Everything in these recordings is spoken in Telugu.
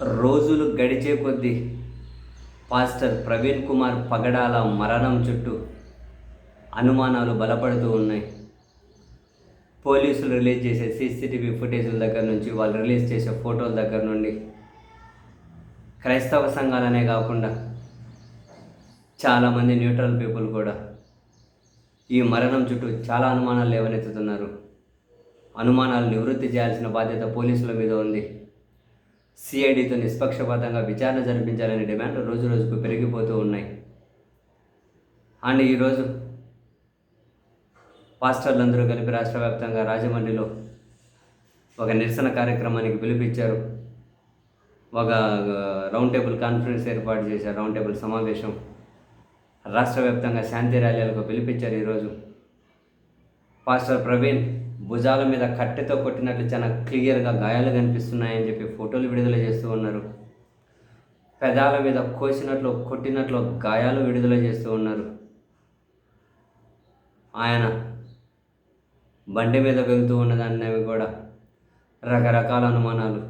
రోజులు గడిచే కొద్దీ పాస్టర్ ప్రవీణ్ కుమార్ పగడాల మరణం చుట్టూ అనుమానాలు బలపడుతూ ఉన్నాయి. పోలీసులు రిలీజ్ చేసే సీసీటీవీ ఫుటేజుల దగ్గర నుంచి వాళ్ళు రిలీజ్ చేసే ఫోటోల దగ్గర నుండి క్రైస్తవ సంఘాలనే కాకుండా చాలామంది న్యూట్రల్ పీపుల్ కూడా ఈ మరణం చుట్టూ చాలా అనుమానాలు లేవనెత్తుతున్నారు. అనుమానాలు నివృత్తి చేయాల్సిన బాధ్యత పోలీసుల మీద ఉంది. సిఐడితో నిష్పక్షపాతంగా విచారణ జరిపించాలనే డిమాండ్లు రోజు రోజుకు పెరిగిపోతూ ఉన్నాయి. అండ్ ఈరోజు పాస్టర్లందరూ కలిపి రాష్ట్ర వ్యాప్తంగా రాజమండ్రిలో ఒక నిరసన కార్యక్రమానికి పిలిపించారు. ఒక రౌండ్ టేబుల్ కాన్ఫరెన్స్ ఏర్పాటు చేశారు. రౌండ్ టేబుల్ సమావేశం రాష్ట్ర వ్యాప్తంగా శాంతి ర్యాలీలకు పిలిపించారు ఈరోజు పాస్టర్ ప్రవీణ్ భుజాల మీద కట్టెతో కొట్టినట్లు చాలా క్లియర్గా గాయాలు కనిపిస్తున్నాయని చెప్పి ఫోటోలు విడుదల చేస్తూ ఉన్నారు. పెదాల మీద కోసినట్లు కొట్టినట్లు గాయాలు విడుదల చేస్తూ ఉన్నారు. ఆయన బండి మీద వెళ్తూ ఉన్నదాన్నవి కూడా రకరకాల అనుమానాలు.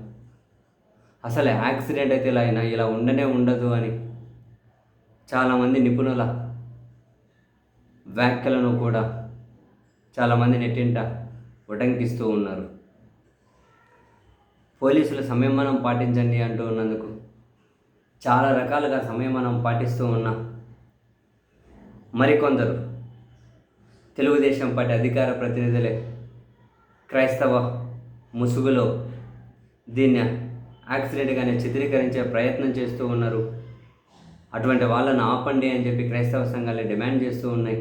అసలు యాక్సిడెంట్ అయితే ఇలా అయినా ఇలా ఉండనే ఉండదు అని చాలామంది నిపుణుల వ్యాఖ్యలను కూడా చాలామంది నెట్టింట ఉటంకిస్తూ ఉన్నారు. పోలీసులు సంయమనం పాటించండి అంటూ ఉన్నందుకు చాలా రకాలుగా సంయమనం పాటిస్తూ ఉన్నా మరికొందరు తెలుగుదేశం పార్టీ అధికార ప్రతినిధులే క్రైస్తవ ముసుగులో దీన్ని యాక్సిడెంట్గానే చిత్రీకరించే ప్రయత్నం చేస్తూ ఉన్నారు. అటువంటి వాళ్ళను ఆపండి అని చెప్పి క్రైస్తవ సంఘాలు డిమాండ్ చేస్తూ ఉన్నాయి.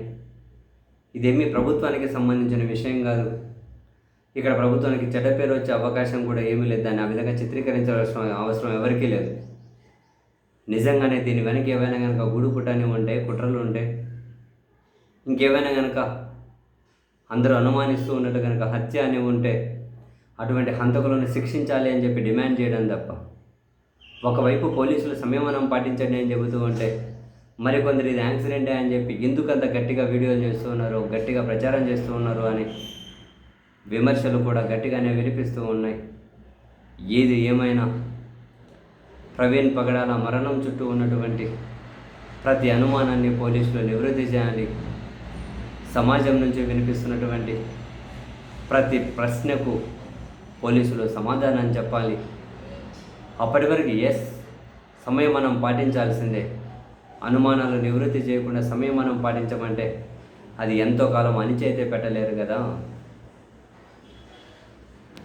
ఇదేమీ ప్రభుత్వానికి సంబంధించిన విషయం కాదు. ఇక్కడ ప్రభుత్వానికి చెడ్డ పేరు వచ్చే అవకాశం కూడా ఏమీ లేదు. దాన్ని ఆ విధంగా చిత్రీకరించవలసిన అవసరం ఎవరికీ లేదు. నిజంగానే దీని వెనక ఏవైనా కనుక గూడు పుటాని ఉంటే కుట్రలు ఉంటే ఇంకేమైనా కనుక అందరూ అనుమానిస్తూ ఉన్నట్టు కనుక హత్య అని ఉంటే అటువంటి హంతకులను శిక్షించాలి అని చెప్పి డిమాండ్ చేయడం తప్ప ఒకవైపు పోలీసులు సంయమనం పాటించండి అని చెబుతూ ఉంటే మరికొందరు ఇది యాక్సిడెంటే అని చెప్పి ఎందుకు అంత గట్టిగా వీడియోలు చేస్తూ ఉన్నారు గట్టిగా ప్రచారం చేస్తూ ఉన్నారు అని విమర్శలు కూడా గట్టిగానే వినిపిస్తూ ఉన్నాయి. ఏది ఏమైనా ప్రవీణ్ పగడాల మరణం చుట్టూ ఉన్నటువంటి ప్రతి అనుమానాన్ని పోలీసులు నివృత్తి చేయాలి సమాజం నుంచి వినిపిస్తున్నటువంటి ప్రతి ప్రశ్నకు పోలీసులు సమాధానం చెప్పాలి. అప్పటి వరకు ఎస్ సమయం మనం పాటించాల్సిందే. అనుమానాలు నివృత్తి చేయకుండా సమయం మనం పాటించమంటే అది ఎంతో కాలం అణిచి అయితే పెట్టలేరు కదా.